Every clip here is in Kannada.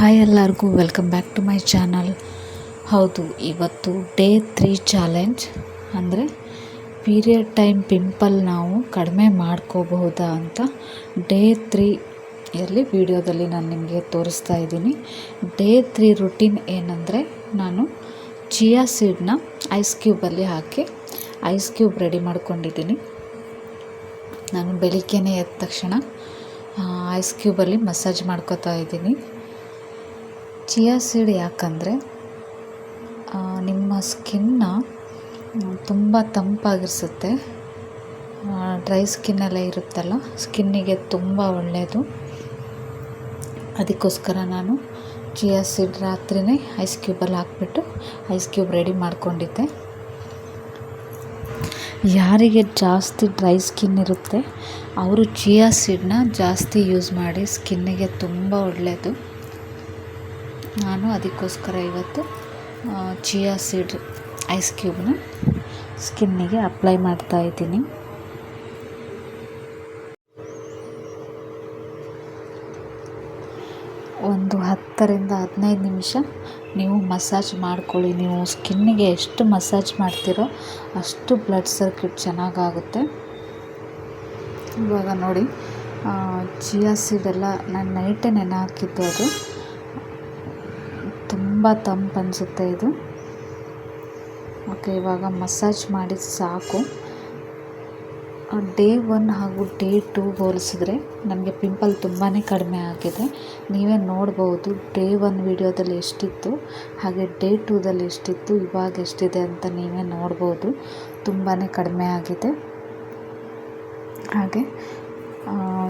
ಹಾಯ್ ಎಲ್ಲರಿಗೂ welcome back to my channel ಹೌದು, ಇವತ್ತು ಡೇ ತ್ರೀ ಚಾಲೆಂಜ್ ಅಂದರೆ ಪೀರಿಯಡ್ ಟೈಮ್ ಪಿಂಪಲ್ ನಾವು ಕಡಿಮೆ ಮಾಡ್ಕೋಬಹುದಾ ಅಂತ ಡೇ ತ್ರೀಯಲ್ಲಿ ವಿಡಿಯೋದಲ್ಲಿ ನಾನು ನಿಮಗೆ ತೋರಿಸ್ತಾ ಇದ್ದೀನಿ. ಡೇ ತ್ರೀ ರುಟೀನ್ ಏನಂದರೆ ನಾನು ಚಿಯಾ ಸೀಡ್ನ ಐಸ್ ಕ್ಯೂಬಲ್ಲಿ ಹಾಕಿ ಐಸ್ ಕ್ಯೂಬ್ ರೆಡಿ ಮಾಡ್ಕೊಂಡಿದ್ದೀನಿ. ನಾನು ಬೆಳಿಗ್ಗೆನೇ ಎದ್ದ ತಕ್ಷಣ ಐಸ್ ಕ್ಯೂಬಲ್ಲಿ ಮಸಾಜ್ ಮಾಡ್ಕೋತಾ ಇದ್ದೀನಿ. ಚಿಯಾ ಸೀಡ್ ಯಾಕಂದರೆ ನಿಮ್ಮ ಸ್ಕಿನ್ನ ತುಂಬ ತಂಪಾಗಿರ್ಸುತ್ತೆ. ಡ್ರೈ ಸ್ಕಿನ್ನೆಲ್ಲ ಇರುತ್ತಲ್ಲ, ಸ್ಕಿನ್ನಿಗೆ ತುಂಬ ಒಳ್ಳೆಯದು ಅದಕ್ಕೋಸ್ಕರ ನಾನು ಚಿಯಾ ಸೀಡ್ ರಾತ್ರಿಯೇ ಐಸ್ ಕ್ಯೂಬಲ್ಲಿ ಹಾಕ್ಬಿಟ್ಟು ಐಸ್ ಕ್ಯೂಬ್ ರೆಡಿ ಮಾಡ್ಕೊಂಡಿದ್ದೆ. ಯಾರಿಗೆ ಜಾಸ್ತಿ ಡ್ರೈ ಸ್ಕಿನ್ ಇರುತ್ತೆ, ಅವರು ಚಿಯಾ ಸೀಡನ್ನ ಜಾಸ್ತಿ ಯೂಸ್ ಮಾಡಿ ಸ್ಕಿನ್ನಿಗೆ ತುಂಬ ಒಳ್ಳೆಯದು ನಾನು ಅದಕ್ಕೋಸ್ಕರ ಇವತ್ತು ಚಿಯಾ ಸೀಡ್ ಐಸ್ ಕ್ಯೂಬ್ನ ಸ್ಕಿನ್ನಿಗೆ ಅಪ್ಲೈ ಮಾಡ್ತಾ ಇದ್ದೀನಿ. ಒಂದು ಹತ್ತರಿಂದ ಹದಿನೈದು ನಿಮಿಷ ನೀವು ಮಸಾಜ್ ಮಾಡ್ಕೊಳ್ಳಿ. ನೀವು ಸ್ಕಿನ್ನಿಗೆ ಎಷ್ಟು ಮಸಾಜ್ ಮಾಡ್ತೀರೋ ಅಷ್ಟು ಬ್ಲಡ್ ಸರ್ಕ್ಯೂಟ್ ಚೆನ್ನಾಗಾಗುತ್ತೆ. ಇವಾಗ ನೋಡಿ ಚಿಯಾ ಸೀಡೆಲ್ಲ ನಾನು ನೈಟೇ ನೆನೆ ಹಾಕಿದ್ದು ಅದು. ತುಂಬ ತಂಪು ಅನಿಸುತ್ತೆ ಇದು. ಓಕೆ, ಇವಾಗ ಮಸಾಜ್ ಮಾಡಿ ಸಾಕು. ಡೇ ಒನ್ ಹಾಗೂ ಡೇ ಟೂ ಹೋಲಿಸಿದ್ರೆ ನನಗೆ ಪಿಂಪಲ್ ತುಂಬಾ ಕಡಿಮೆ ಆಗಿದೆ. ನೀವೇ ನೋಡ್ಬೋದು ಡೇ ಒನ್ ವಿಡಿಯೋದಲ್ಲಿ ಎಷ್ಟಿತ್ತು, ಹಾಗೆ ಡೇ ಟೂದಲ್ಲಿ ಎಷ್ಟಿತ್ತು, ಇವಾಗ ಎಷ್ಟಿದೆ ಅಂತ ನೀವೇ ನೋಡ್ಬೋದು. ತುಂಬಾ ಕಡಿಮೆ ಆಗಿದೆ. ಹಾಗೆ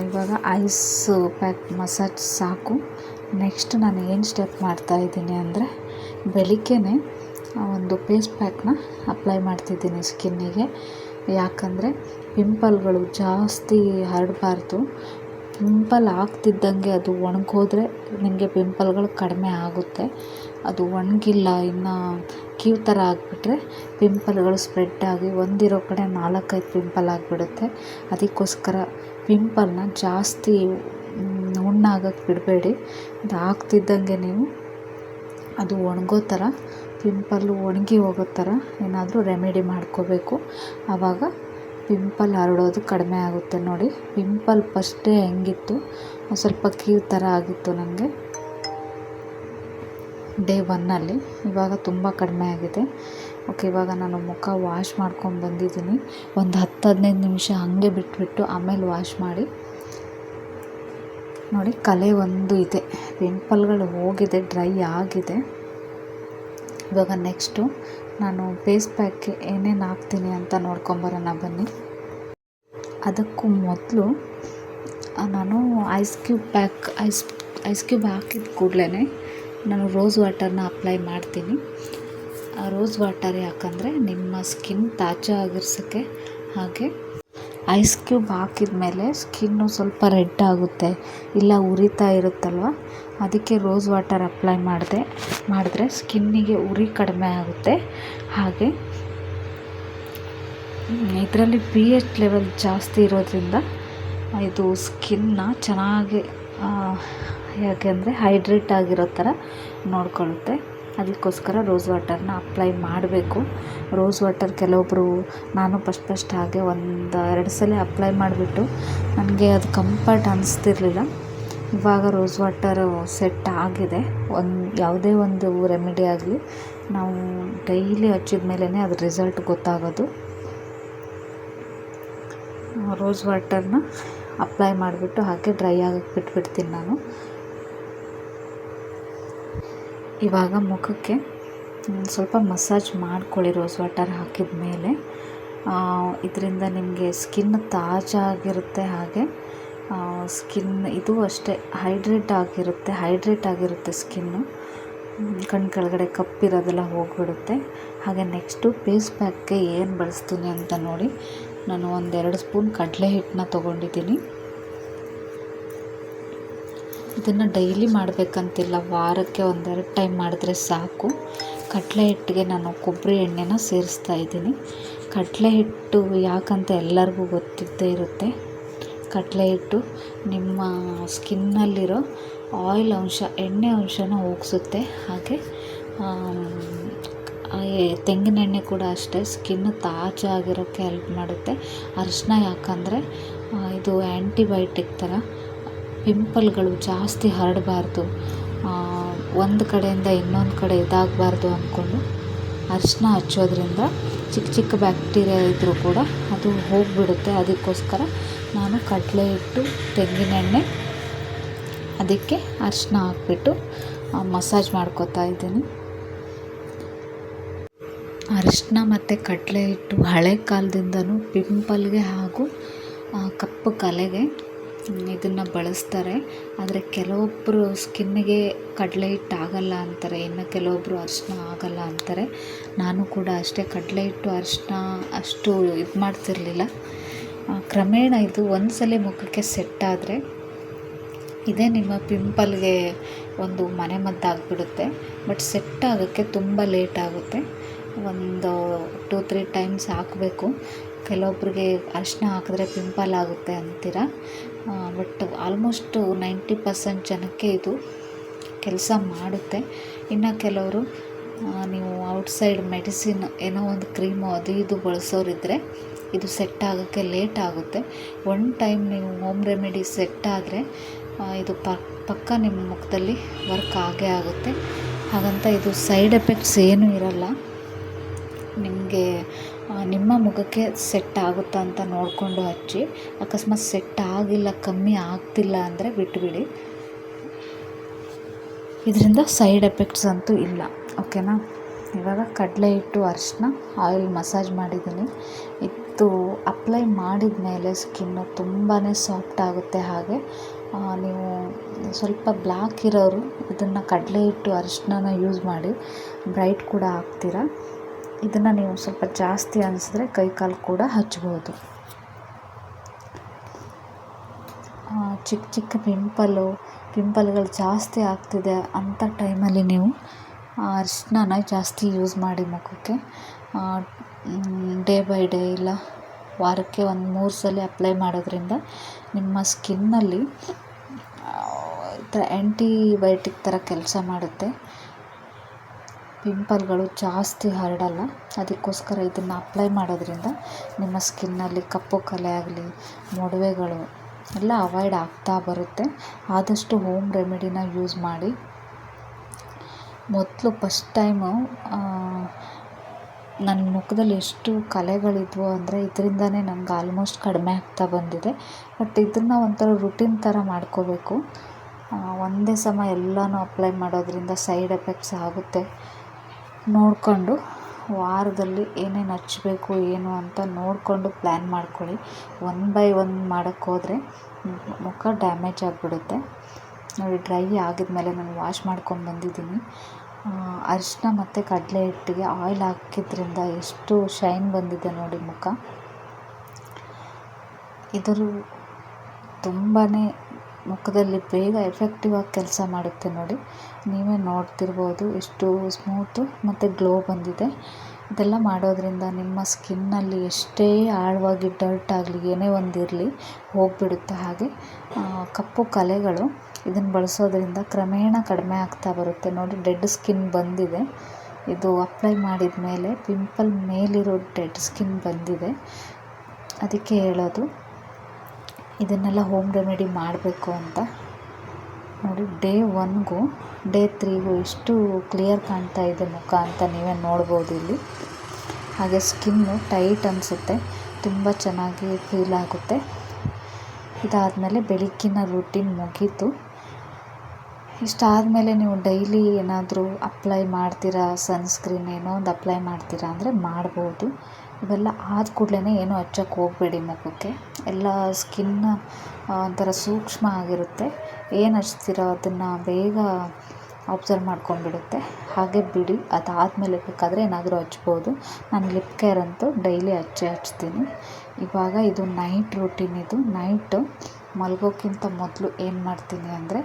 ಇವಾಗ ಐಸ್ ಪ್ಯಾಕ್ ಮಸಾಜ್ ಸಾಕು. ನೆಕ್ಸ್ಟ್ ನಾನು ಏನು ಸ್ಟೆಪ್ ಮಾಡ್ತಾಯಿದ್ದೀನಿ ಅಂದರೆ ಬೆಳಿಗ್ಗೆನೆ ಒಂದು ಪೇಸ್ಟ್ ಪ್ಯಾಕ್ನ ಅಪ್ಲೈ ಮಾಡ್ತಿದ್ದೀನಿ ಸ್ಕಿನ್ನಿಗೆ. ಯಾಕಂದರೆ ಪಿಂಪಲ್ಗಳು ಜಾಸ್ತಿ ಹರಡಬಾರ್ದು. ಪಿಂಪಲ್ ಆಗ್ತಿದ್ದಂಗೆ ಅದು ಒಣಗೋದ್ರೆ ನಿಮಗೆ ಪಿಂಪಲ್ಗಳು ಕಡಿಮೆ ಆಗುತ್ತೆ. ಅದು ಒಣಗಿಲ್ಲ, ಇನ್ನು ಕ್ಯೂ ಥರ ಆಗಿಬಿಟ್ರೆ ಪಿಂಪಲ್ಗಳು ಸ್ಪ್ರೆಡ್ ಆಗಿ ಒಂದಿರೋ ಕಡೆ ನಾಲ್ಕೈದು ಪಿಂಪಲ್ ಆಗಿಬಿಡುತ್ತೆ. ಅದಕ್ಕೋಸ್ಕರ ಪಿಂಪಲ್ನ ಜಾಸ್ತಿ ಹುಣ್ಣಾಗಕ್ಕೆ ಬಿಡಬೇಡಿ. ಅದು ಆಗ್ತಿದ್ದಂಗೆ ನೀವು ಅದು ಒಣಗೋ ಥರ, ಪಿಂಪಲ್ಲು ಒಣಗಿ ಹೋಗೋ ಥರ ಏನಾದರೂ ರೆಮಿಡಿ ಮಾಡ್ಕೋಬೇಕು. ಆವಾಗ ಪಿಂಪಲ್ ಹರಡೋದು ಕಡಿಮೆ ಆಗುತ್ತೆ ನೋಡಿ. ಪಿಂಪಲ್ ಫಸ್ಟೇ ಹೆಂಗಿತ್ತು ಸ್ವಲ್ಪ ಕೀವು ಥರ ಆಗಿತ್ತು ನನಗೆ ಡೇ ಒನ್ನಲ್ಲಿ, ಇವಾಗ ತುಂಬ ಕಡಿಮೆ ಆಗಿದೆ. ಓಕೆ, ಇವಾಗ ನಾನು ಮುಖ ವಾಶ್ ಮಾಡ್ಕೊಂಡು ಬಂದಿದ್ದೀನಿ. ಒಂದು ಹತ್ತು ಹದಿನೈದು ನಿಮಿಷ ಹಾಗೆ ಬಿಟ್ಬಿಟ್ಟು ಆಮೇಲೆ ವಾಶ್ ಮಾಡಿ. ನೋಡಿ, ಕಲೆ ಒಂದು ಇದೆ. ಪಿಂಪಲ್ಗಳು ಹೋಗಿದೆ ಡ್ರೈ ಆಗಿದೆ. ಇವಾಗ ನೆಕ್ಸ್ಟು ನಾನು ಫೇಸ್ ಪ್ಯಾಕ್ಗೆ ಏನೇನು ಹಾಕ್ತೀನಿ ಅಂತ ನೋಡ್ಕೊಂಬರೋಣ, ಬನ್ನಿ. ಅದಕ್ಕೂ ಮೊದಲು ನಾನು ice cube pack ice ice cube ಹಾಕಿದ ಕೂಡಲೇ ನಾನು ರೋಸ್ ವಾಟರ್ನ ಅಪ್ಲೈ ಮಾಡ್ತೀನಿ. ರೋಸ್ ವಾಟರ್ ಯಾಕಂದರೆ ನಿಮ್ಮ ಸ್ಕಿನ್ ತಾಜಾ ಆಗಿರ್ಸೋಕ್ಕೆ ಹಾಗೆ ಐಸ್ ಕ್ಯೂಬ್ ಹಾಕಿದ ಮೇಲೆ ಸ್ಕಿನ್ನು ಸ್ವಲ್ಪ ರೆಡ್ ಆಗುತ್ತೆ. ಇಲ್ಲ ಉರಿತಾ ಇರುತ್ತಲ್ವ? ಅದಕ್ಕೆ ರೋಸ್ ವಾಟರ್ ಅಪ್ಲೈ ಮಾಡಿದೆ, ಮಾಡಿದ್ರೆ ಸ್ಕಿನ್ನಿಗೆ ಉರಿ ಕಡಿಮೆ ಆಗುತ್ತೆ. ಹಾಗೆ ಇದರಲ್ಲಿ ಪಿ ಎಚ್ ಲೆವೆಲ್ ಜಾಸ್ತಿ ಇರೋದ್ರಿಂದ ಇದು ಸ್ಕಿನ್ನ ಚೆನ್ನಾಗಿ ಯಾಕೆಂದರೆ ಹೈಡ್ರೇಟ್ ಆಗಿರೋ ಥರ ನೋಡ್ಕೊಳ್ಳುತ್ತೆ. ಅದಕ್ಕೋಸ್ಕರ ರೋಸ್ ವಾಟರ್ನ ಅಪ್ಲೈ ಮಾಡಬೇಕು. ರೋಸ್ ವಾಟರ್ ಕೆಲವೊಬ್ಬರು ನಾನು ಫಸ್ಟ್ ಫಸ್ಟ್ ಹಾಗೆ ಒಂದು ಎರಡು ಸಲ ಅಪ್ಲೈ ಮಾಡಿಬಿಟ್ಟು ನನಗೆ ಅದು ಕಂಫರ್ಟ್ ಅನ್ನಿಸ್ತಿರ್ಲಿಲ್ಲ ಇವಾಗ ರೋಸ್ ವಾಟರು ಸೆಟ್ ಆಗಿದೆ. ಒಂದು ಯಾವುದೇ ಒಂದು ರೆಮಿಡಿ ಆಗಲಿ ನಾವು ಡೈಲಿ ಹಚ್ಚಿದ ಮೇಲೇ ಅದು ರಿಸಲ್ಟ್ ಗೊತ್ತಾಗೋದು. ರೋಸ್ ವಾಟರ್ನ ಅಪ್ಲೈ ಮಾಡಿಬಿಟ್ಟು ಹಾಗೆ ಡ್ರೈ ಆಗಕ್ಕೆ ಬಿಟ್ಬಿಡ್ತೀನಿ ನಾನು. ಇವಾಗ ಮುಖಕ್ಕೆ ಸ್ವಲ್ಪ ಮಸಾಜ್ ಮಾಡ್ಕೊಳ್ಳಿ ರೋಸ್ ವಾಟರ್ ಹಾಕಿದ ಮೇಲೆ ಇದರಿಂದ ನಿಮಗೆ ಸ್ಕಿನ್ ತಾಜಾ ಆಗಿರುತ್ತೆ ಹಾಗೆ ಸ್ಕಿನ್ ಇದು ಅಷ್ಟೇ, ಹೈಡ್ರೇಟ್ ಆಗಿರುತ್ತೆ ಹೈಡ್ರೇಟ್ ಆಗಿರುತ್ತೆ ಸ್ಕಿನ್ನು. ಕಣ್ಣು ಕೆಳಗಡೆ ಕಪ್ಪಿರೋದೆಲ್ಲ ಹೋಗಿಬಿಡುತ್ತೆ. ಹಾಗೆ ನೆಕ್ಸ್ಟು ಫೇಸ್ ಪ್ಯಾಕ್ಗೆ ಏನು ಬಳಸ್ತೀನಿ ಅಂತ ನೋಡಿ, ನಾನು ಒಂದೆರಡು ಸ್ಪೂನ್ ಕಡಲೆ ಹಿಟ್ಟನ್ನ ತೊಗೊಂಡಿದ್ದೀನಿ. ಇದನ್ನು ಡೈಲಿ ಮಾಡಬೇಕಂತಿಲ್ಲ. ವಾರಕ್ಕೆ ಒಂದೆರಡು ಟೈಮ್ ಮಾಡಿದ್ರೆ ಸಾಕು. ಕಡಲೆ ಹಿಟ್ಟಿಗೆ ನಾನು ಕೊಬ್ಬರಿ ಎಣ್ಣೆನ ಸೇರಿಸ್ತಾ ಇದ್ದೀನಿ. ಕಡಲೆ ಹಿಟ್ಟು ಯಾಕಂತ ಎಲ್ಲರಿಗೂ ಗೊತ್ತಿದ್ದೇ ಇರುತ್ತೆ. ಕಡಲೆ ಹಿಟ್ಟು ನಿಮ್ಮ ಸ್ಕಿನ್ನಲ್ಲಿರೋ ಆಯಿಲ್ ಅಂಶ, ಎಣ್ಣೆ ಅಂಶನ ಹೋಗಿಸುತ್ತೆ. ಹಾಗೆ ತೆಂಗಿನೆಣ್ಣೆ ಕೂಡ ಅಷ್ಟೇ. ಸ್ಕಿನ್ ತಾಜಾಗಿರೋಕ್ಕೆ ಹೆಲ್ಪ್ ಮಾಡುತ್ತೆ. ಅರಿಶಿನ ಯಾಕಂದರೆ ಇದು ಆ್ಯಂಟಿಬಯೋಟಿಕ್ ಥರ. ಪಿಂಪಲ್ಗಳು ಜಾಸ್ತಿ ಹರಡಬಾರ್ದು. ಒಂದು ಕಡೆಯಿಂದ ಇನ್ನೊಂದು ಕಡೆ ಇದಾಗಬಾರ್ದು ಅಂದ್ಕೊಂಡು ಅರಿಶಿನ ಹಚ್ಚೋದ್ರಿಂದ ಚಿಕ್ಕ ಚಿಕ್ಕ ಬ್ಯಾಕ್ಟೀರಿಯಾ ಇದ್ದರೂ ಕೂಡ ಅದು ಹೋಗಿಬಿಡುತ್ತೆ. ಅದಕ್ಕೋಸ್ಕರ ನಾನು ಕಡಲೆ ಹಿಟ್ಟು ತೆಂಗಿನೆಣ್ಣೆ ಅದಕ್ಕೆ ಅರಿಶಿನ ಹಾಕ್ಬಿಟ್ಟು ಮಸಾಜ್ ಮಾಡ್ಕೋತಾ ಇದ್ದೀನಿ. ಅರಿಶಿನ ಮತ್ತು ಕಡಲೆ ಹಿಟ್ಟು ಹಳೆ ಕಾಲದಿಂದನೂ ಪಿಂಪಲ್ಗೆ ಹಾಗೂ ಕಪ್ಪು ಕಲೆಗೆ ಇದನ್ನು ಬಳಸ್ತಾರೆ. ಆದರೆ ಕೆಲವೊಬ್ಬರು ಸ್ಕಿನ್ನಿಗೆ ಕಡಲೆ ಹಿಟ್ಟು ಆಗಲ್ಲ ಅಂತಾರೆ. ಇನ್ನು ಕೆಲವೊಬ್ಬರು ಅರಿಶಿನ ಆಗಲ್ಲ ಅಂತಾರೆ. ನಾನು ಕೂಡ ಅಷ್ಟೇ ಕಡಲೆ ಹಿಟ್ಟು, ಅರಿಶಿನ ಅಷ್ಟು ಇದು ಮಾಡ್ತಿರಲಿಲ್ಲ. ಕ್ರಮೇಣ ಇದು ಒಂದು ಸಲ ಮುಖಕ್ಕೆ ಸೆಟ್ ಆದರೆ ಇದೇ ನಿಮ್ಮ ಪಿಂಪಲ್ಗೆ ಒಂದು ಮನೆಮದ್ದಾಗಿಬಿಡುತ್ತೆ ಬಟ್ ಸೆಟ್ ಆಗೋಕ್ಕೆ ತುಂಬ ಲೇಟ್ ಆಗುತ್ತೆ. ಒಂದು ಟೂ ತ್ರೀ ಟೈಮ್ಸ್ ಹಾಕಬೇಕು. ಕೆಲವೊಬ್ಬರಿಗೆ ಅರಿಶಿನ ಹಾಕಿದ್ರೆ ಪಿಂಪಲ್ ಆಗುತ್ತೆ ಅಂತೀರ? ಬಟ್ ಆಲ್ಮೋಸ್ಟು ನೈಂಟಿ ಪರ್ಸೆಂಟ್ ಜನಕ್ಕೆ ಇದು ಕೆಲಸ ಮಾಡುತ್ತೆ. ಇನ್ನು ಕೆಲವರು ನೀವು ಔಟ್ಸೈಡ್ ಮೆಡಿಸಿನ್ ಏನೋ ಒಂದು ಕ್ರೀಮು ಅದು ಇದು ಬಳಸೋರಿದ್ದರೆ ಇದು ಸೆಟ್ ಆಗೋಕ್ಕೆ ಲೇಟ್ ಆಗುತ್ತೆ. ಒನ್ ಟೈಮ್ ನೀವು ಹೋಮ್ ರೆಮಿಡಿ ಸೆಟ್ ಆದರೆ ಇದು ಪಕ್ಕ ನಿಮ್ಮ ಮುಖದಲ್ಲಿ ವರ್ಕ್ ಆಗೇ ಆಗುತ್ತೆ. ಹಾಗಂತ ಇದು ಸೈಡ್ ಎಫೆಕ್ಟ್ಸ್ ಏನೂ ಇರಲ್ಲ. ನಿಮಗೆ ನಿಮ್ಮ ಮುಖಕ್ಕೆ ಸೆಟ್ ಆಗುತ್ತಾ ಅಂತ ನೋಡಿಕೊಂಡು ಹಚ್ಚಿ ಅಕಸ್ಮಾತ್ ಸೆಟ್ ಆಗಿಲ್ಲ, ಕಮ್ಮಿ ಆಗ್ತಿಲ್ಲ ಅಂದರೆ ಬಿಟ್ಟುಬಿಡಿ ಇದರಿಂದ ಸೈಡ್ ಎಫೆಕ್ಟ್ಸ್ ಅಂತೂ ಇಲ್ಲ ಓಕೆನಾ ಇವಾಗ ಕಡಲೆ ಹಿಟ್ಟು ಅರಿಶಿನ ಆಯಿಲ್ ಮಸಾಜ್ ಮಾಡಿದ್ದೀನಿ. ಇದು ಅಪ್ಲೈ ಮಾಡಿದ ಮೇಲೆ ಸ್ಕಿನ್ನು ತುಂಬಾ ಸಾಫ್ಟ್ ಆಗುತ್ತೆ ಹಾಗೆ. ನೀವು ಸ್ವಲ್ಪ ಬ್ಲ್ಯಾಕ್ ಇರೋರು ಇದನ್ನು ಕಡಲೆ ಹಿಟ್ಟು ಅರಿಶಿನ ಯೂಸ್ ಮಾಡಿ. ಬ್ರೈಟ್ ಕೂಡ ಆಗ್ತೀರಾ? ಇದನ್ನು ನೀವು ಸ್ವಲ್ಪ ಜಾಸ್ತಿ ಅನಿಸಿದ್ರೆ ಕೈ ಕಾಲು ಕೂಡ ಹಚ್ಬೋದು. ಚಿಕ್ಕ ಚಿಕ್ಕ ಪಿಂಪಲು, ಪಿಂಪಲ್ಗಳು ಜಾಸ್ತಿ ಆಗ್ತಿದೆ ಅಂಥ ಟೈಮಲ್ಲಿ ನೀವು ಅರಿಶಿನ ಜಾಸ್ತಿ ಯೂಸ್ ಮಾಡಿ ಮುಖಕ್ಕೆ. ಡೇ ಬೈ ಡೇ ಇಲ್ಲ, ವಾರಕ್ಕೆ ಒಂದು ಮೂರು ಸಲ ಅಪ್ಲೈ ಮಾಡೋದ್ರಿಂದ ನಿಮ್ಮ ಸ್ಕಿನ್ನಲ್ಲಿ ಥರ ಆ್ಯಂಟಿಬಯೋಟಿಕ್ ಥರ ಕೆಲಸ ಮಾಡುತ್ತೆ. ಪಿಂಪಲ್ಗಳು ಜಾಸ್ತಿ ಹರಡಲ್ಲ. ಅದಕ್ಕೋಸ್ಕರ ಇದನ್ನು ಅಪ್ಲೈ ಮಾಡೋದ್ರಿಂದ ನಿಮ್ಮ ಸ್ಕಿನ್ನಲ್ಲಿ ಕಪ್ಪು ಕಲೆ ಆಗಲಿ, ಮೊಡವೆಗಳು ಎಲ್ಲ ಅವಾಯ್ಡ್ ಆಗ್ತಾ ಬರುತ್ತೆ. ಆದಷ್ಟು ಹೋಮ್ ರೆಮಿಡಿನ ಯೂಸ್ ಮಾಡಿ. ಮೊದಲು ಫಸ್ಟ್ ಟೈಮು ನನ್ನ ಮುಖದಲ್ಲಿ ಎಷ್ಟು ಕಲೆಗಳಿದ್ವು ಅಂದರೆ ಇದರಿಂದನೇ ನನಗೆ ಆಲ್ಮೋಸ್ಟ್ ಕಡಿಮೆ ಆಗ್ತಾ ಬಂದಿದೆ. ಬಟ್ ಇದನ್ನು ಒಂಥರ ರುಟೀನ್ ಥರ ಮಾಡ್ಕೋಬೇಕು. ಒಂದೇ ಸಮ ಎಲ್ಲನೂ ಅಪ್ಲೈ ಮಾಡೋದ್ರಿಂದ ಸೈಡ್ ಎಫೆಕ್ಟ್ಸ್ ಆಗುತ್ತೆ. ನೋಡಿಕೊಂಡು ವಾರದಲ್ಲಿ ಏನೇನು ಹಚ್ಬೇಕು, ಏನು ಅಂತ ನೋಡಿಕೊಂಡು ಪ್ಲ್ಯಾನ್ ಮಾಡ್ಕೊಳ್ಳಿ. ಒನ್ ಬೈ ಒನ್ ಮಾಡೋಕ್ಕೋದ್ರೆ ಮುಖ ಡ್ಯಾಮೇಜ್ ಆಗಿಬಿಡುತ್ತೆ. ನೋಡಿ ಡ್ರೈ ಆಗಿದ್ಮೇಲೆ ನಾನು ವಾಶ್ ಮಾಡ್ಕೊಂಡು ಬಂದಿದ್ದೀನಿ. ಅರಿಶಿನ ಮತ್ತು ಕಡಲೆ ಹಿಟ್ಟಿಗೆ ಆಯಿಲ್ ಹಾಕಿದ್ರಿಂದ ಎಷ್ಟು ಶೈನ್ ಬಂದಿದೆ ನೋಡಿ ಮುಖ. ಇದರ ತುಂಬಾ ಮುಖದಲ್ಲಿ ಬೇಗ ಎಫೆಕ್ಟಿವ್ ಆಗಿ ಕೆಲಸ ಮಾಡುತ್ತೆ ನೋಡಿ. ನೀವೇ ನೋಡ್ತಿರ್ಬೋದು ಎಷ್ಟು ಸ್ಮೂತು ಮತ್ತು ಗ್ಲೋ ಬಂದಿದೆ. ಇದೆಲ್ಲ ಮಾಡೋದ್ರಿಂದ ನಿಮ್ಮ ಸ್ಕಿನ್ನಲ್ಲಿ ಎಷ್ಟೇ ಆಳವಾಗಿ ಡರ್ಟ್ ಆಗಲಿ, ಏನೇ ಒಂದು ಹೋಗಿಬಿಡುತ್ತೆ ಹಾಗೆ. ಕಪ್ಪು ಕಲೆಗಳು ಇದನ್ನು ಬಳಸೋದ್ರಿಂದ ಕ್ರಮೇಣ ಕಡಿಮೆ ಆಗ್ತಾ ಬರುತ್ತೆ ನೋಡಿ. ಡೆಡ್ ಸ್ಕಿನ್ ಬಂದಿದೆ. ಇದು ಅಪ್ಲೈ ಮಾಡಿದ ಮೇಲೆ ಪಿಂಪಲ್ ಮೇಲಿರೋ ಡೆಡ್ ಸ್ಕಿನ್ ಬಂದಿದೆ. ಅದಕ್ಕೆ ಹೇಳೋದು ಇದನ್ನೆಲ್ಲ ಹೋಮ್ ರೆಮಿಡಿ ಮಾಡಬೇಕು ಅಂತ. ನೋಡಿ ಡೇ ಒನ್ಗೂ ಡೇ ತ್ರೀಗೂ ಎಷ್ಟು ಕ್ಲಿಯರ್ ಕಾಣ್ತಾ ಇದೆ ಮುಖ ಅಂತ ನೀವೇ ನೋಡ್ಬೋದು ಇಲ್ಲಿ. ಹಾಗೆ ಸ್ಕಿನ್ನು ಟೈಟ್ ಅನಿಸುತ್ತೆ. ತುಂಬ ಚೆನ್ನಾಗಿ ಫೀಲ್ ಆಗುತ್ತೆ. ಇದಾದಮೇಲೆ ಬೆಳಗ್ಗಿನ ರೂಟೀನ್ ಮುಗೀತು. ಇಷ್ಟಾದಮೇಲೆ ನೀವು ಡೈಲಿ ಏನಾದರೂ ಅಪ್ಲೈ ಮಾಡ್ತೀರಾ ಸನ್ಸ್ಕ್ರೀನ್ ಏನೋ ಒಂದು ಅಪ್ಲೈ ಮಾಡ್ತೀರಾ ಅಂದರೆ ಮಾಡ್ಬೋದು. ಇವೆಲ್ಲ ಆದ ಕೂಡಲೇ ಏನೂ ಹಚ್ಚೋಕ್ಕೆ ಹೋಗಬೇಡಿ ಮುಖಕ್ಕೆ. ಎಲ್ಲ ಸ್ಕಿನ್ ಒಂಥರ ಸೂಕ್ಷ್ಮ ಆಗಿರುತ್ತೆ. ಏನು ಹಚ್ತೀರೋ ಅದನ್ನು ಬೇಗ ಅಬ್ಸರ್ವ್ ಮಾಡ್ಕೊಂಡ್ಬಿಡುತ್ತೆ. ಹಾಗೆ ಬಿಡಿ, ಅದಾದಮೇಲೆ ಬೇಕಾದರೆ ಏನಾದರೂ ಹಚ್ಬೋದು. ನಾನು ಲಿಪ್ ಕೇರ್ ಅಂತೂ ಡೈಲಿ ಹಚ್ಚಿ ಹಚ್ತೀನಿ. ಇವಾಗ ಇದು ನೈಟ್ ರೂಟೀನ್ ಇದು. ನೈಟು ಮಲಗೋಕ್ಕಿಂತ ಮೊದಲು ಏನು ಮಾಡ್ತೀನಿ ಅಂದರೆ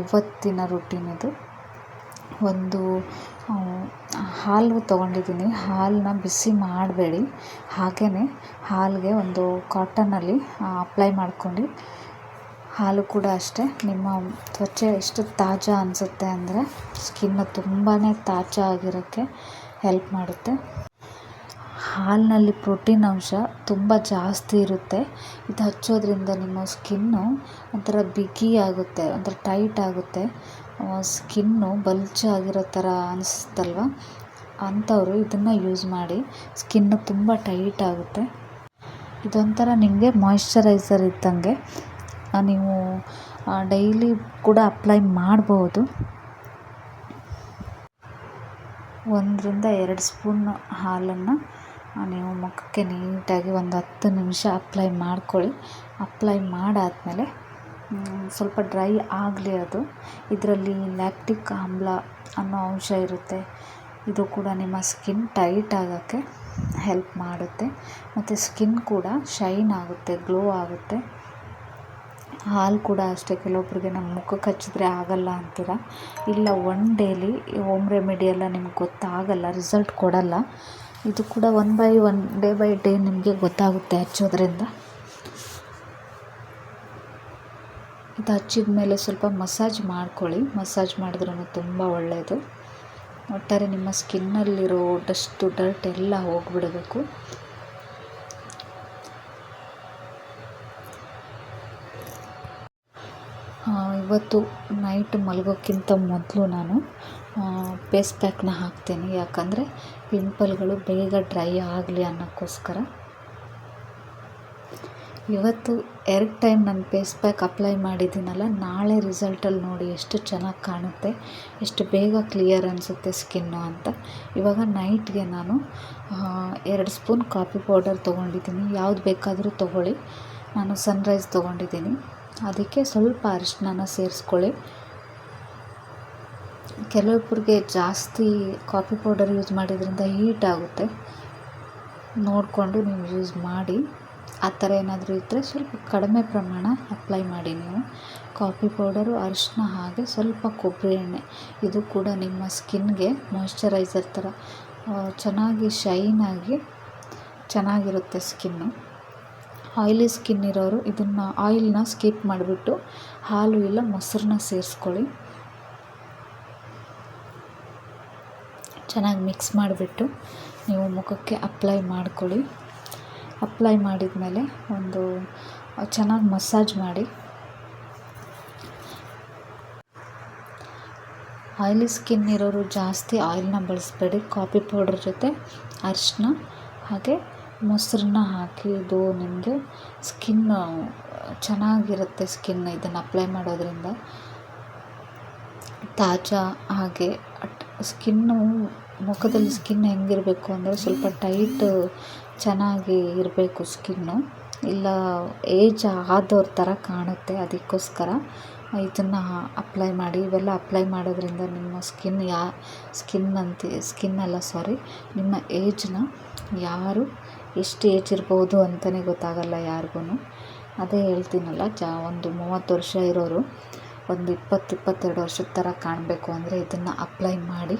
ಇವತ್ತಿನ ರೂಟೀನ್ ಇದು. ಒಂದು ಹಾಲು ತೊಗೊಂಡಿದ್ದೀನಿ. ಹಾಲನ್ನ ಬಿಸಿ ಮಾಡಬೇಡಿ. ಹಾಗೆಯೇ ಹಾಲಿಗೆ ಒಂದು ಕಾಟನಲ್ಲಿ ಅಪ್ಲೈ ಮಾಡ್ಕೊಂಡು ಹಾಲು ಕೂಡ ಅಷ್ಟೇ. ನಿಮ್ಮ ತ್ವಚೆ ಎಷ್ಟು ತಾಜಾ ಅನಿಸುತ್ತೆ ಅಂದರೆ ಸ್ಕಿನ್ನ ತುಂಬಾ ತಾಜಾ ಆಗಿರೋಕ್ಕೆ ಹೆಲ್ಪ್ ಮಾಡುತ್ತೆ. ಹಾಲಿನಲ್ಲಿ ಪ್ರೋಟೀನ್ ಅಂಶ ತುಂಬ ಜಾಸ್ತಿ ಇರುತ್ತೆ. ಇದು ಹಚ್ಚೋದ್ರಿಂದ ನಿಮ್ಮ ಸ್ಕಿನ್ನು ಒಂಥರ ಬಿಗಿ ಆಗುತ್ತೆ, ಒಂಥರ ಟೈಟ್ ಆಗುತ್ತೆ. ಸ್ಕಿನ್ನು ಬಲ್ಚ್ ಆಗಿರೋ ಥರ ಅನಿಸುತ್ತಲ್ವ ಅಂಥವರು ಇದನ್ನು ಯೂಸ್ ಮಾಡಿ. ಸ್ಕಿನ್ನು ತುಂಬ ಟೈಟ್ ಆಗುತ್ತೆ. ಇದೊಂಥರ ನಿಮಗೆ ಮಾಯಿಶ್ಚರೈಸರ್ ಇದ್ದಂಗೆ ನೀವು ಡೈಲಿ ಕೂಡ ಅಪ್ಲೈ ಮಾಡ್ಬೋದು. ಒಂದರಿಂದ ಎರಡು ಸ್ಪೂನ್ ಹಾಲನ್ನು ನೀವು ಮುಖಕ್ಕೆ ನೀಟಾಗಿ ಒಂದು ಹತ್ತು ನಿಮಿಷ ಅಪ್ಲೈ ಮಾಡ್ಕೊಳ್ಳಿ. ಅಪ್ಲೈ ಮಾಡಾದಮೇಲೆ ಸ್ವಲ್ಪ ಡ್ರೈ ಆಗಲಿ ಅದು. ಇದರಲ್ಲಿ ಲ್ಯಾಕ್ಟಿಕ್ ಆಮ್ಲ ಅನ್ನೋ ಅಂಶ ಇರುತ್ತೆ. ಇದು ಕೂಡ ನಿಮ್ಮ ಸ್ಕಿನ್ ಟೈಟ್ ಆಗೋಕ್ಕೆ ಹೆಲ್ಪ್ ಮಾಡುತ್ತೆ. ಮತ್ತು ಸ್ಕಿನ್ ಕೂಡ ಶೈನ್ ಆಗುತ್ತೆ, ಗ್ಲೋ ಆಗುತ್ತೆ. ಹಾಲು ಕೂಡ ಅಷ್ಟೇ. ಕೆಲವೊಬ್ಬರಿಗೆ ನಮ್ಮ ಮುಖಕ್ಕೆ ಹಚ್ಚಿದ್ರೆ ಆಗಲ್ಲ ಅಂತೀರ? ಇಲ್ಲ ಒನ್ ಡೇಲಿ ಹೋಮ್ ರೆಮಿಡಿ ಎಲ್ಲ ನಿಮ್ಗೆ ಗೊತ್ತಾಗಲ್ಲ ರಿಸಲ್ಟ್ ಕೊಡಲ್ಲ. ಇದು ಕೂಡ one by one day by day ನಿಮಗೆ ಗೊತ್ತಾಗುತ್ತೆ ಹಚ್ಚೋದ್ರಿಂದ. ಇದು ಹಚ್ಚಿದ ಮೇಲೆ ಸ್ವಲ್ಪ ಮಸಾಜ್ ಮಾಡ್ಕೊಳ್ಳಿ. ಮಸಾಜ್ ಮಾಡಿದ್ರೂ ತುಂಬ ಒಳ್ಳೆಯದು ಒಟ್ಟಾರೆ ನಿಮ್ಮ ಸ್ಕಿನ್ನಲ್ಲಿರೋ ಡಸ್ಟು, ಡರ್ಟ್ ಎಲ್ಲ ಹೋಗಿಬಿಡಬೇಕು. ಇವತ್ತು ನೈಟ್ ಮಲಗೋಕ್ಕಿಂತ ಮೊದಲು ನಾನು ಪೇಸ್ ಪ್ಯಾಕ್ನ ಹಾಕ್ತೀನಿ. ಯಾಕಂದರೆ ಪಿಂಪಲ್ಗಳು ಬೇಗ ಡ್ರೈ ಆಗಲಿ ಅನ್ನೋಕ್ಕೋಸ್ಕರ. ಇವತ್ತು ಎರಡು ಟೈಮ್ ನಾನು ಫೇಸ್ ಪ್ಯಾಕ್ ಅಪ್ಲೈ ಮಾಡಿದ್ದೀನಲ್ಲ, ನಾಳೆ ರಿಸಲ್ಟಲ್ಲಿ ನೋಡಿ ಎಷ್ಟು ಚೆನ್ನಾಗಿ ಕಾಣುತ್ತೆ, ಎಷ್ಟು ಬೇಗ ಕ್ಲಿಯರ್ ಅನಿಸುತ್ತೆ ಸ್ಕಿನ್ನು ಅಂತ. ಇವಾಗ ನೈಟ್ಗೆ ನಾನು ಎರಡು ಸ್ಪೂನ್ ಕಾಫಿ ಪೌಡರ್ ತೊಗೊಂಡಿದ್ದೀನಿ. ಯಾವ್ದು ಬೇಕಾದರೂ ತೊಗೊಳ್ಳಿ. ನಾನು ಸನ್ರೈಸ್ ತೊಗೊಂಡಿದ್ದೀನಿ. ಅದಕ್ಕೆ ಸ್ವಲ್ಪ ಅರಿಶಿನ ಸೇರಿಸ್ಕೊಳ್ಳಿ. ಕೆಲವೊಬ್ಬರಿಗೆ ಜಾಸ್ತಿ ಕಾಫಿ ಪೌಡರ್ ಯೂಸ್ ಮಾಡಿದ್ರಿಂದ ಹೀಟ್ ಆಗುತ್ತೆ. ನೋಡಿಕೊಂಡು ನೀವು ಯೂಸ್ ಮಾಡಿ. ಆ ಥರ ಏನಾದರೂ ಇದ್ದರೆ ಸ್ವಲ್ಪ ಕಡಿಮೆ ಪ್ರಮಾಣ ಅಪ್ಲೈ ಮಾಡಿ ನೀವು. ಕಾಫಿ ಪೌಡರು, ಅರಿಶಿನ ಹಾಗೆ ಸ್ವಲ್ಪ ಕೊಬ್ಬರಿ ಎಣ್ಣೆ. ಇದು ಕೂಡ ನಿಮ್ಮ ಸ್ಕಿನ್ಗೆ ಮಾಯಿಶ್ಚರೈಸರ್ ಥರ ಚೆನ್ನಾಗಿ ಶೈನಾಗಿ ಚೆನ್ನಾಗಿರುತ್ತೆ ಸ್ಕಿನ್ನು. ಆಯಿಲಿ ಸ್ಕಿನ್ ಇರೋರು ಇದನ್ನು ಆಯಿಲ್ನ ಸ್ಕಿಪ್ ಮಾಡಿಬಿಟ್ಟು ಹಾಲು ಇಲ್ಲ ಮೊಸರನ್ನ ಸೇರಿಸ್ಕೊಳ್ಳಿ. ಚೆನ್ನಾಗಿ ಮಿಕ್ಸ್ ಮಾಡಿಬಿಟ್ಟು ನೀವು ಮುಖಕ್ಕೆ ಅಪ್ಲೈ ಮಾಡ್ಕೊಳ್ಳಿ. ಅಪ್ಲೈ ಮಾಡಿದ ಮೇಲೆ ಒಂದು ಚೆನ್ನಾಗಿ ಮಸಾಜ್ ಮಾಡಿ. ಆಯ್ಲಿ ಸ್ಕಿನ್ ಇರೋರು ಜಾಸ್ತಿ ಆಯಿಲ್ನ ಬಳಸಬೇಡಿ. ಕಾಫಿ ಪೌಡರ್ ಜೊತೆ ಅರಿಶಿನ ಹಾಗೆ ಮೊಸರನ್ನ ಹಾಕಿದ್ದು ನಿಮಗೆ ಸ್ಕಿನ್, ಚೆನ್ನಾಗಿರುತ್ತೆ ಸ್ಕಿನ್ ಇದನ್ನು ಅಪ್ಲೈ ಮಾಡೋದ್ರಿಂದ. ತಾಜಾ ಹಾಗೆ ಸ್ಕಿನ್ನು ಮುಖದಲ್ಲಿ ಸ್ಕಿನ್ ಹೆಂಗಿರಬೇಕು ಅಂದರೆ ಸ್ವಲ್ಪ ಟೈಟ್ ಚೆನ್ನಾಗಿ ಇರಬೇಕು ಸ್ಕಿನ್ನು. ಇಲ್ಲ, ಏಜ್ ಆದವ್ರ ಥರ ಕಾಣುತ್ತೆ ಅದಕ್ಕೋಸ್ಕರ ಇದನ್ನು ಅಪ್ಲೈ ಮಾಡಿ. ಇವೆಲ್ಲ ಅಪ್ಲೈ ಮಾಡೋದ್ರಿಂದ ನಿಮ್ಮ ಸ್ಕಿನ್ ಯಾ ಸ್ಕಿನ್ ಅಂತ ಸ್ಕಿನ್ ಅಲ್ಲ ಸಾರಿ ನಿಮ್ಮ ಏಜ್ನ ಯಾರು, ಎಷ್ಟು ಏಜ್ ಇರ್ಬೋದು ಅಂತಲೇ ಗೊತ್ತಾಗಲ್ಲ ಯಾರಿಗೂ ಅದೇ ಹೇಳ್ತೀನಲ್ಲ, ಜಾ, ಒಂದು ಮೂವತ್ತು ವರ್ಷ ಇರೋರು ಒಂದು ಇಪ್ಪತ್ತು, ಇಪ್ಪತ್ತೆರಡು ವರ್ಷದ ಥರ ಕಾಣಬೇಕು ಅಂದರೆ ಇದನ್ನು ಅಪ್ಲೈ ಮಾಡಿ.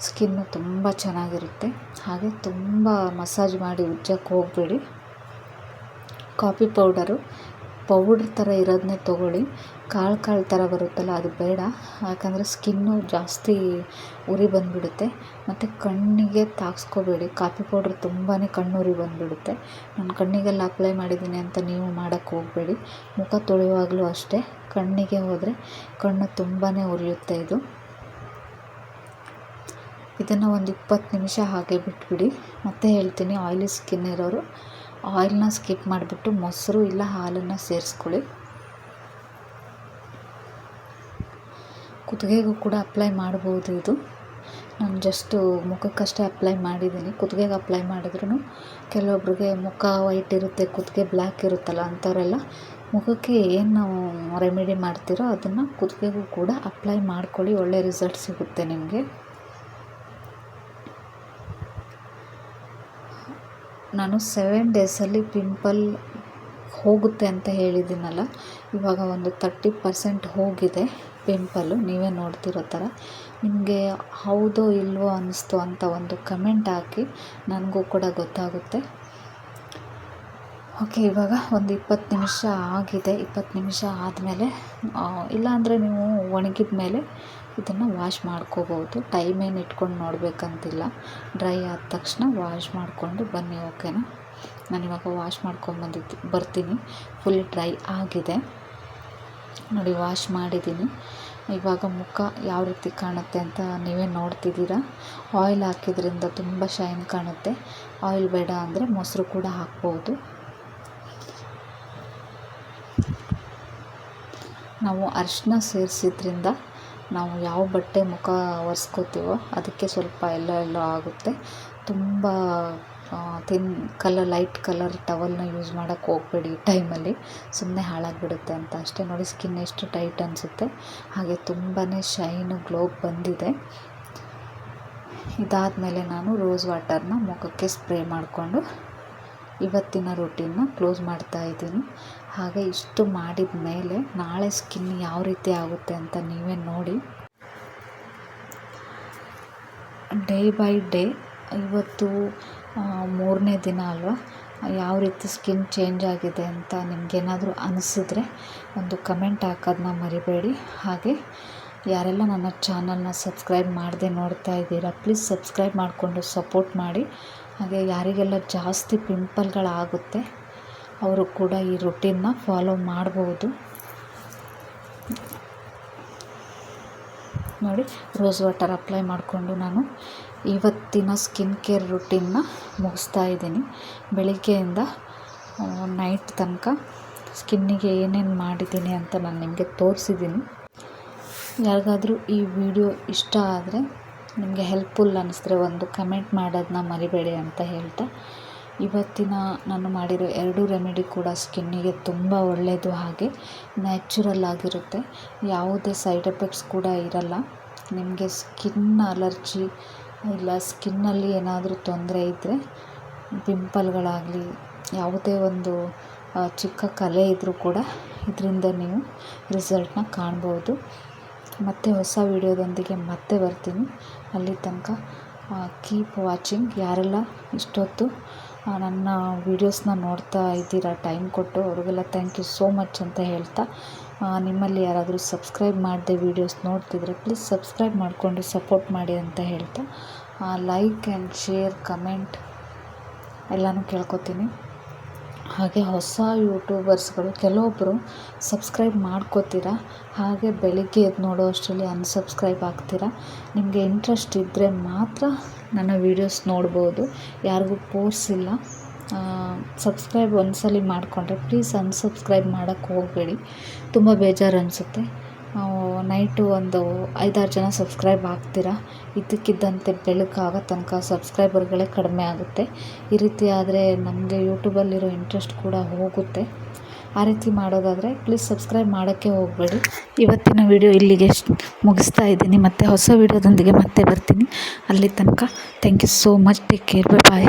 ಸ್ಕಿನ್ನು ತುಂಬ ಚೆನ್ನಾಗಿರುತ್ತೆ. ಹಾಗೆ ತುಂಬ ಮಸಾಜ್ ಮಾಡಿ ಉಜ್ಜಕ್ಕೆ ಹೋಗಬೇಡಿ. ಕಾಫಿ ಪೌಡರು, ಪೌಡ್ರ್ ಥರ ಇರೋದನ್ನೇ ತೊಗೊಳ್ಳಿ. ಕಾಳು ಕಾಳು ಥರ ಬರುತ್ತಲ್ಲ, ಅದು ಬೇಡ. ಯಾಕಂದರೆ ಸ್ಕಿನ್ನು ಜಾಸ್ತಿ ಉರಿ ಬಂದುಬಿಡುತ್ತೆ. ಮತ್ತು ಕಣ್ಣಿಗೆ ತಾಗಿಸ್ಕೋಬೇಡಿ. ಕಾಫಿ ಪೌಡ್ರ್ ತುಂಬಾ ಕಣ್ಣುರಿ ಬಂದುಬಿಡುತ್ತೆ. ನಾನು ಕಣ್ಣಿಗೆಲ್ಲ ಅಪ್ಲೈ ಮಾಡಿದ್ದೀನಿ ಅಂತ ನೀವು ಮಾಡೋಕ್ಕೆ ಹೋಗಬೇಡಿ. ಮುಖ ತೊಳೆಯುವಾಗಲೂ ಅಷ್ಟೇ. ಕಣ್ಣಿಗೆ ಹೋದರೆ ಕಣ್ಣು ತುಂಬಾ ಉರಿಯುತ್ತೆ ಇದು. ಇದನ್ನು ಒಂದು ಇಪ್ಪತ್ತು ನಿಮಿಷ ಹಾಗೆ ಬಿಟ್ಬಿಡಿ. ಮತ್ತೆ ಹೇಳ್ತೀನಿ ಆಯಿಲಿ ಸ್ಕಿನ್ ಇರೋರು ಆಯಿಲ್ನ ಸ್ಕಿಪ್ ಮಾಡಿಬಿಟ್ಟು ಮೊಸರು ಇಲ್ಲ ಹಾಲನ್ನು ಸೇರಿಸ್ಕೊಳ್ಳಿ. ಕುತ್ತಿಗೆಗೂ ಕೂಡ ಅಪ್ಲೈ ಮಾಡ್ಬೋದು ಇದು. ನಾನು ಜಸ್ಟು ಮುಖಕ್ಕಷ್ಟೇ ಅಪ್ಲೈ ಮಾಡಿದ್ದೀನಿ. ಕುತ್ತಿಗೆಗೆ ಅಪ್ಲೈ ಮಾಡಿದ್ರೂ ಕೆಲವೊಬ್ರಿಗೆ ಮುಖ ವೈಟ್ ಇರುತ್ತೆ, ಕುತ್ತಿಗೆ ಬ್ಲ್ಯಾಕ್ ಇರುತ್ತಲ್ಲ ಅಂಥವರೆಲ್ಲ ಮುಖಕ್ಕೆ ಏನು ರೆಮಿಡಿ ಮಾಡ್ತೀರೋ ಅದನ್ನು ಕುತ್ತಿಗೆಗೂ ಕೂಡ ಅಪ್ಲೈ ಮಾಡ್ಕೊಳ್ಳಿ. ಒಳ್ಳೆ ರಿಸಲ್ಟ್ ಸಿಗುತ್ತೆ ನಿಮಗೆ. ನಾನು ಸೆವೆನ್ ಡೇಸಲ್ಲಿ ಪಿಂಪಲ್ ಹೋಗುತ್ತೆ ಅಂತ ಹೇಳಿದ್ದೀನಲ್ಲ, ಇವಾಗ ಒಂದು ತರ್ಟಿ ಪರ್ಸೆಂಟ್ ಹೋಗಿದೆ ಪಿಂಪಲ್ಲು ನೀವೇ ನೋಡ್ತಿರೋ ಥರ ನಿಮಗೆ ಹೌದೋ ಇಲ್ವೋ ಅನ್ನಿಸ್ತು ಅಂತ ಒಂದು ಕಮೆಂಟ್ ಹಾಕಿ ನನಗೂ ಕೂಡ ಗೊತ್ತಾಗುತ್ತೆ. ಓಕೆ ಇವಾಗ ಒಂದು ಇಪ್ಪತ್ತು ನಿಮಿಷ ಆಗಿದೆ. ಇಪ್ಪತ್ತು ನಿಮಿಷ ಆದಮೇಲೆ ಇಲ್ಲಾಂದರೆ ನೀವು ಒಣಗಿದ ಮೇಲೆ ಇದನ್ನು ವಾಶ್ ಮಾಡ್ಕೋಬೋದು ಟೈಮ್ ಏನು ಇಟ್ಕೊಂಡು ನೋಡಬೇಕಂತಿಲ್ಲ. ಡ್ರೈ ಆದ ತಕ್ಷಣ ವಾಶ್ ಮಾಡಿಕೊಂಡು ಬನ್ನಿ ಓಕೆನಾ ನಾನಿವಾಗ ವಾಶ್ ಮಾಡ್ಕೊಂಬಂದಿದ್ದು ಬರ್ತೀನಿ. ಫುಲ್ ಡ್ರೈ ಆಗಿದೆ. ನೋಡಿ ವಾಶ್ ಮಾಡಿದ್ದೀನಿ ಇವಾಗ ಮುಖ ಯಾವ ರೀತಿ ಕಾಣುತ್ತೆ ಅಂತ ನೀವೇ ನೋಡ್ತಿದ್ದೀರಾ? ಆಯಿಲ್ ಹಾಕಿದ್ರಿಂದ ತುಂಬ ಶೈನ್ ಕಾಣುತ್ತೆ. ಆಯಿಲ್ ಬೇಡ ಅಂದರೆ ಮೊಸರು ಕೂಡ ಹಾಕ್ಬೋದು. ನಾವು ಅರಿಶಿನ ಸೇರಿಸಿದ್ರಿಂದ ನಾವು ಯಾವ ಬಟ್ಟೆ ಮುಖ ಒರೆಸ್ಕೋತೀವೋ ಅದಕ್ಕೆ ಸ್ವಲ್ಪ ಎಲ್ಲ ಎಲ್ಲೋ ಆಗುತ್ತೆ. ತುಂಬ ತಿನ್ ಕಲರ್ ಲೈಟ್ ಕಲರ್ ಟವಲ್ನ ಯೂಸ್ ಮಾಡೋಕ್ಕೆ ಹೋಗಬೇಡಿ ಈ ಟೈಮಲ್ಲಿ ಸುಮ್ಮನೆ ಹಾಳಾಗಿಬಿಡುತ್ತೆ ಅಂತ. ಅಷ್ಟೇ ನೋಡಿ ಸ್ಕಿನ್ ಎಷ್ಟು ಟೈಟ್ ಅನಿಸುತ್ತೆ. ಹಾಗೆ ತುಂಬಾ ಶೈನು ಗ್ಲೋ ಬಂದಿದೆ. ಇದಾದಮೇಲೆ ನಾನು ರೋಸ್ ವಾಟರ್ನ ಮುಖಕ್ಕೆ ಸ್ಪ್ರೇ ಮಾಡಿಕೊಂಡು ಇವತ್ತಿನ ರೂಟೀನ್ನ ಕ್ಲೋಸ್ ಮಾಡ್ತಾ ಇದ್ದೀನಿ. ಹಾಗೆ ಇಷ್ಟು ಮಾಡಿದ ಮೇಲೆ ನಾಳೆ ಸ್ಕಿನ್ ಯಾವ ರೀತಿ ಆಗುತ್ತೆ ಅಂತ ನೀವೇ ನೋಡಿ. ಡೇ ಬೈ ಡೇ ಇವತ್ತು ಮೂರನೇ ದಿನ ಅಲ್ವಾ? ಯಾವ ರೀತಿ ಸ್ಕಿನ್ ಚೇಂಜ್ ಆಗಿದೆ ಅಂತ ನಿಮಗೇನಾದರೂ ಅನಿಸಿದ್ರೆ ಒಂದು ಕಮೆಂಟ್ ಹಾಕೋದನ್ನ ಮರಿಬೇಡಿ. ಹಾಗೆ, ಯಾರೆಲ್ಲ ನನ್ನ ಚಾನಲ್ನ ಸಬ್ಸ್ಕ್ರೈಬ್ ಮಾಡದೆ ನೋಡ್ತಾ ಇದ್ದೀರಾ ಪ್ಲೀಸ್ ಸಬ್ಸ್ಕ್ರೈಬ್ ಮಾಡಿಕೊಂಡು ಸಪೋರ್ಟ್ ಮಾಡಿ. ಹಾಗೆ, ಯಾರಿಗೆಲ್ಲ ಜಾಸ್ತಿ ಪಿಂಪಲ್ಗಳಾಗುತ್ತೆ ಅವರು ಕೂಡ ಈ ರೊಟೀನ್ನ ಫಾಲೋ ಮಾಡ್ಬೋದು. ನೋಡಿ ರೋಸ್ ವಾಟರ್ ಅಪ್ಲೈ ಮಾಡಿಕೊಂಡು ನಾನು ಇವತ್ತಿನ ಸ್ಕಿನ್ ಕೇರ್ ರುಟೀನ್ನ ಮುಗಿಸ್ತಾ ಇದ್ದೀನಿ. ಬೆಳಿಗ್ಗೆಯಿಂದ ನೈಟ್ ತನಕ ಸ್ಕಿನ್ನಿಗೆ ಏನೇನು ಮಾಡಿದ್ದೀನಿ ಅಂತ ನಾನು ನಿಮಗೆ ತೋರಿಸಿದ್ದೀನಿ. ಯಾರಿಗಾದರೂ ಈ ವಿಡಿಯೋ ಇಷ್ಟ ಆದರೆ ನಿಮಗೆ ಹೆಲ್ಪ್ಫುಲ್ ಅನ್ನಿಸಿದ್ರೆ ಒಂದು ಕಮೆಂಟ್ ಮಾಡೋದನ್ನ ಮರಿಬೇಡಿ ಅಂತ ಹೇಳ್ತಾ ಇವತ್ತಿನ ನಾನು ಮಾಡಿರೋ ಎರಡು ರೆಮಿಡಿ ಕೂಡ ಸ್ಕಿನ್ನಿಗೆ ತುಂಬ ಒಳ್ಳೆಯದು ಹಾಗೆ ನ್ಯಾಚುರಲ್ ಆಗಿರುತ್ತೆ. ಯಾವುದೇ ಸೈಡ್ ಎಫೆಕ್ಟ್ಸ್ ಕೂಡ ಇರಲ್ಲ. ನಿಮಗೆ ಸ್ಕಿನ್ ಅಲರ್ಜಿ ಇಲ್ಲ, ಸ್ಕಿನ್ನಲ್ಲಿ ಏನಾದರೂ ತೊಂದರೆ ಇದ್ದರೆ ಪಿಂಪಲ್ಗಳಾಗಲಿ, ಯಾವುದೇ ಒಂದು ಚಿಕ್ಕ ಕಲೆ ಇದ್ದರೂ ಕೂಡ ಇದರಿಂದ ನೀವು ರಿಸಲ್ಟ್ನ ಕಾಣ್ಬೋದು. ಮತ್ತು ಹೊಸ ವಿಡಿಯೋದೊಂದಿಗೆ ಮತ್ತೆ ಬರ್ತೀನಿ. ಅಲ್ಲಿ ತನಕ ಕೀಪ್ ವಾಚಿಂಗ್. ಯಾರೆಲ್ಲ ಇಷ್ಟೊತ್ತು ನನ್ನ ವೀಡಿಯೋಸ್ನ ನೋಡ್ತಾ ಇದ್ದೀರಾ, ಟೈಮ್ ಕೊಟ್ಟು. ಅವ್ರಿಗೆಲ್ಲ ಥ್ಯಾಂಕ್ ಯು ಸೋ ಮಚ್ ಅಂತ ಹೇಳ್ತಾ ನಿಮ್ಮಲ್ಲಿ ಯಾರಾದರೂ ಸಬ್ಸ್ಕ್ರೈಬ್ ಮಾಡಿದೆ ವೀಡಿಯೋಸ್ ನೋಡ್ತಿದ್ರೆ ಪ್ಲೀಸ್ ಸಬ್ಸ್ಕ್ರೈಬ್ ಮಾಡಿಕೊಂಡು ಸಪೋರ್ಟ್ ಮಾಡಿ ಅಂತ ಹೇಳ್ತಾ ಲೈಕ್ ಆ್ಯಂಡ್ ಶೇರ್ ಕಮೆಂಟ್ ಎಲ್ಲನೂ ಕೇಳ್ಕೊತೀನಿ. ಹಾಗೆ ಹೊಸ ಯೂಟ್ಯೂಬರ್ಸ್ಗಳು ಕೆಲವೊಬ್ಬರು ಸಬ್ಸ್ಕ್ರೈಬ್ ಮಾಡ್ಕೋತೀರ? ಹಾಗೆ ಬೆಳಿಗ್ಗೆ ಎದ್ದು ನೋಡೋ ಅಷ್ಟರಲ್ಲಿ ಅನ್ಸಬ್ಸ್ಕ್ರೈಬ್ ಆಗ್ತೀರ? ನಿಮಗೆ ಇಂಟ್ರೆಸ್ಟ್ ಇದ್ದರೆ ಮಾತ್ರ ನನ್ನ ವೀಡಿಯೋಸ್ ನೋಡ್ಬೋದು. ಯಾರಿಗೂ ಪೋರ್ಸ್ ಇಲ್ಲ. ಸಬ್ಸ್ಕ್ರೈಬ್ ಒಂದ್ಸಲ ಮಾಡಿಕೊಂಡ್ರೆ ಪ್ಲೀಸ್ ಅನ್ಸಬ್ಸ್ಕ್ರೈಬ್ ಮಾಡೋಕ್ಕೆ ಹೋಗಬೇಡಿ. ತುಂಬ ಬೇಜಾರು ಅನಿಸುತ್ತೆ. ನೈಟು ಒಂದು ಐದಾರು ಜನ ಸಬ್ಸ್ಕ್ರೈಬ್ ಆಗ್ತೀರಾ? ಇದ್ದಕ್ಕಿದ್ದಂತೆ ಬೆಳಕಾಗೋ ತನಕ ಸಬ್ಸ್ಕ್ರೈಬರ್ಗಳೇ ಕಡಿಮೆ ಆಗುತ್ತೆ. ಈ ರೀತಿ ಆದರೆ ನಮಗೆ ಯೂಟ್ಯೂಬಲ್ಲಿರೋ ಇಂಟ್ರೆಸ್ಟ್ ಕೂಡ ಹೋಗುತ್ತೆ. ಆ ರೀತಿ ಮಾಡೋದಾದರೆ ಪ್ಲೀಸ್ ಸಬ್ಸ್ಕ್ರೈಬ್ ಮಾಡೋಕ್ಕೆ ಹೋಗಬೇಡಿ. ಇವತ್ತಿನ ವಿಡಿಯೋ ಇಲ್ಲಿಗೆ ಮುಗಿಸ್ತಾ ಇದ್ದೀನಿ. ಮತ್ತು ಹೊಸ ವಿಡಿಯೋದೊಂದಿಗೆ ಮತ್ತೆ ಬರ್ತೀನಿ. ಅಲ್ಲಿ ತನಕ thank you so much. Take care. Bye bye